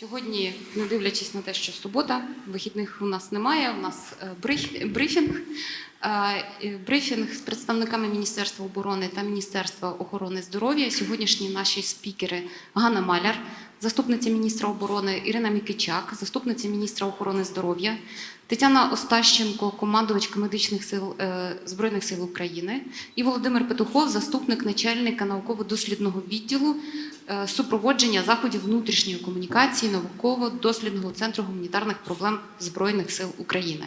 Сьогодні, не дивлячись на те, що субота, вихідних у нас немає. У нас е, брифінг. Е, Брифінг з представниками Міністерства оборони та Міністерства охорони здоров'я. Сьогоднішні наші спікери Ганна Маляр, заступниця міністра оборони Ірина Мікичак, заступниця міністра охорони здоров'я, Тетяна Остащенко, командувачка медичних сил е, Збройних сил України, і Володимир Петухов, заступник начальника науково-дослідного відділу е, супроводження заходів внутрішньої комунікації науково-дослідного центру гуманітарних проблем Збройних сил України.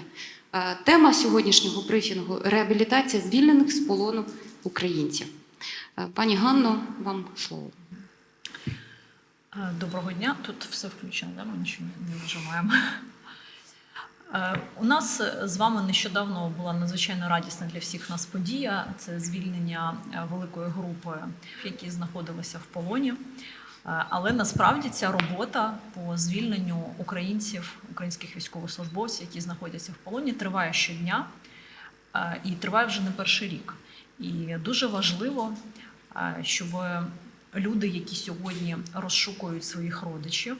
Е, Тема сьогоднішнього брифінгу реабілітація звільнених з полону українців. Пані Ганно, вам слово. Е, Доброго дня. Тут все включено, да? ми нічого не нажимаємо. Е, У нас з вами нещодавно була надзвичайно радісна для всіх нас подія. Це звільнення е, великої групи, які знаходилися в полоні. Але насправді ця робота по звільненню українців, українських військовослужбовців, які знаходяться в полоні, триває щодня і триває вже не перший рік. І дуже важливо, щоб люди, які сьогодні розшукують своїх родичів,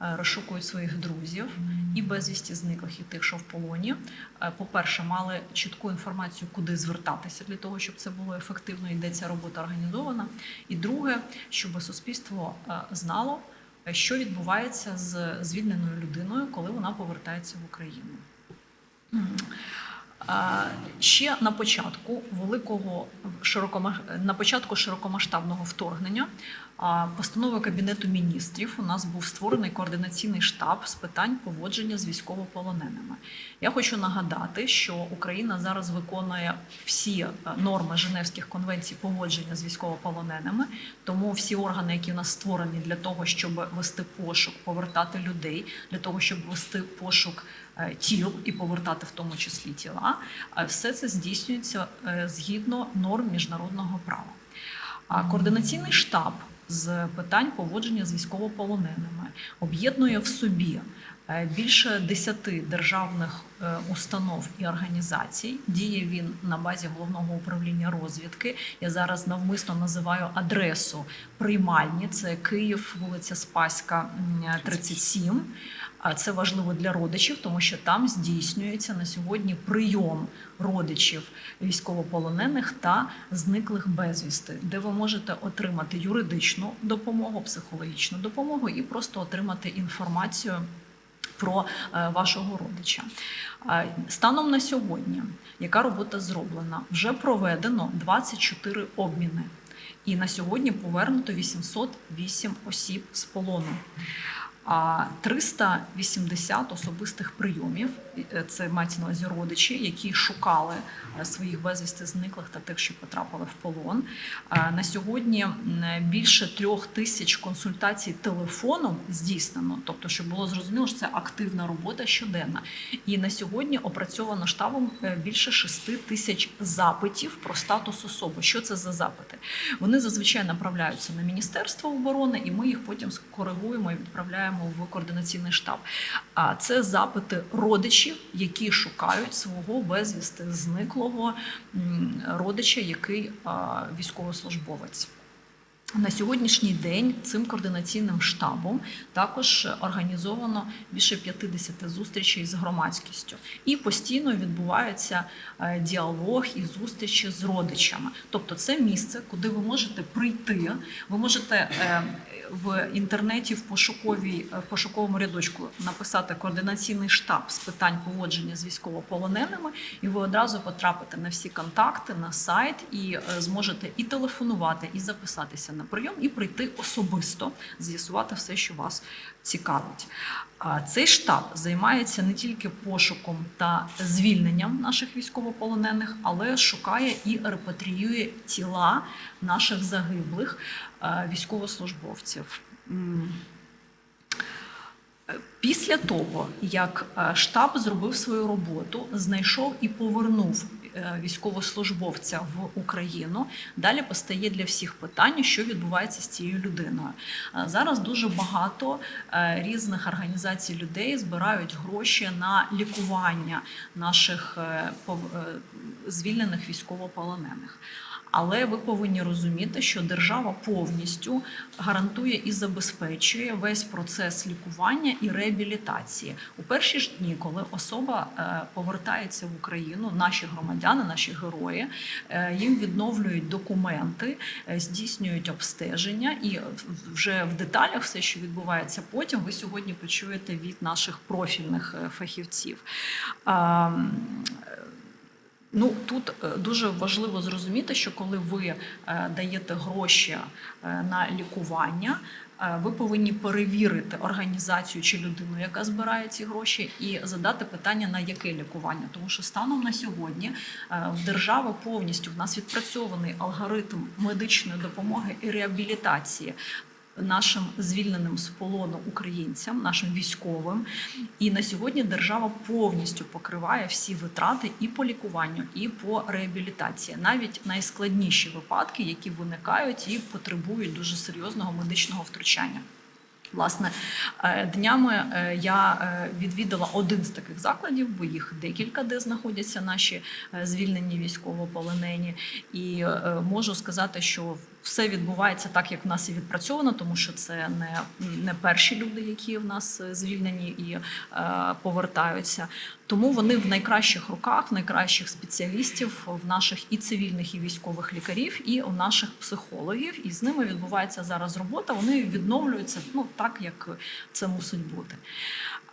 е, розшукують своїх друзів і безвісті зниклих, і тих, що в полоні, е, по-перше, мали чітку інформацію, куди звертатися для того, щоб це було ефективно і де ця робота організована. І друге, щоб суспільство е, знало, що відбувається з звільненою людиною, коли вона повертається в Україну. Ще на початку великого широкомаш... на початку широкомасштабного вторгнення а, постановою Кабінету міністрів у нас був створений координаційний штаб з питань поводження з військовополоненими. Я хочу нагадати, що Україна зараз виконує всі е, норми Женевських конвенцій поводження з військовополоненими, тому всі органи, які у нас створені для того, щоб вести пошук, повертати людей, для того, щоб вести пошук е, тіл і повертати в тому числі тіла, е, все це здійснюється згідно норм міжнародного права. Координаційний штаб з питань поводження з військовополоненими об'єднує в собі більше десяти державних е, установ і організацій. Діє він на базі головного управління розвідки. Я зараз навмисно називаю адресу приймальні. Це Київ, вулиця Спаська, 37. А це важливо для родичів, тому що там здійснюється на сьогодні прийом родичів військовополонених та зниклих безвісти, де ви можете отримати юридичну допомогу, психологічну допомогу і просто отримати інформацію про е, вашого родича. Станом на сьогодні, яка робота зроблена, вже проведено 24 обміни. І на сьогодні повернуто 808 осіб з полону. А 380 особистих прийомів е, це мається на увазі родичі, які шукали е, своїх безвісти зниклих та тих, що потрапили в полон. На сьогодні більше трьох тисяч консультацій телефоном здійснено, тобто, щоб було зрозуміло, що це активна робота щоденна. І на сьогодні опрацьовано штабом е, більше 6 тисяч запитів про статус особи. Що це за запити? Вони зазвичай направляються на Міністерство оборони, і ми їх потім скоригуємо і відправляємо в координаційний штаб. А це запити родичів, які шукають свого безвісти зниклого родича, який військовослужбовець. На сьогоднішній день цим координаційним штабом також організовано більше 50 зустрічей з громадськістю, і постійно відбувається е, діалог і зустрічі з родичами. Тобто, це місце, куди ви можете прийти. Ви можете е, в інтернеті в пошуковій в пошуковому рядочку написати координаційний штаб з питань поводження з військовополоненими, і ви одразу потрапите на всі контакти на сайт і е, зможете і телефонувати, і записатися на прийом, і прийти особисто, з'ясувати все, що вас цікавить. Цей штаб займається не тільки пошуком та звільненням наших військовополонених, але шукає і репатріює тіла наших загиблих військовослужбовців. Після того, як штаб зробив свою роботу, знайшов і повернув військовослужбовця в Україну, далі постає для всіх питання, що відбувається з цією людиною. Е, Зараз дуже багато е, різних організацій людей збирають гроші на лікування наших е, е, звільнених військовополонених. Але ви повинні розуміти, що держава повністю гарантує і забезпечує весь процес лікування і реабілітації у перші ж дні, коли особа е, повертається в Україну, наші громадяни, наші герої, е, їм відновлюють документи, е, здійснюють обстеження, і вже в деталях все, що відбувається потім, ви сьогодні почуєте від наших профільних фахівців. Ну тут е, дуже важливо зрозуміти, що коли ви е, даєте гроші е, на лікування, ви повинні перевірити організацію чи людину, яка збирає ці гроші, і задати питання на яке лікування. Тому що станом на сьогодні в держави повністю в нас відпрацьований алгоритм медичної допомоги і реабілітації. Нашим звільненим з полону українцям, нашим військовим, і на сьогодні держава повністю покриває всі витрати і по лікуванню, і по реабілітації, навіть найскладніші випадки, які виникають і потребують дуже серйозного медичного втручання. Власне, е, днями е, я е, відвідала один з таких закладів, бо їх декілька, де знаходяться наші звільнені військовополонені. І можу сказати, що все відбувається так, як в нас і відпрацьовано, тому що це не, не перші люди, які в нас е, звільнені і е, повертаються. Тому вони в найкращих руках, в найкращих спеціалістів, в наших і цивільних, і військових лікарів, і у наших психологів. І з ними відбувається зараз робота. Вони відновлюються ну так, як це мусить бути.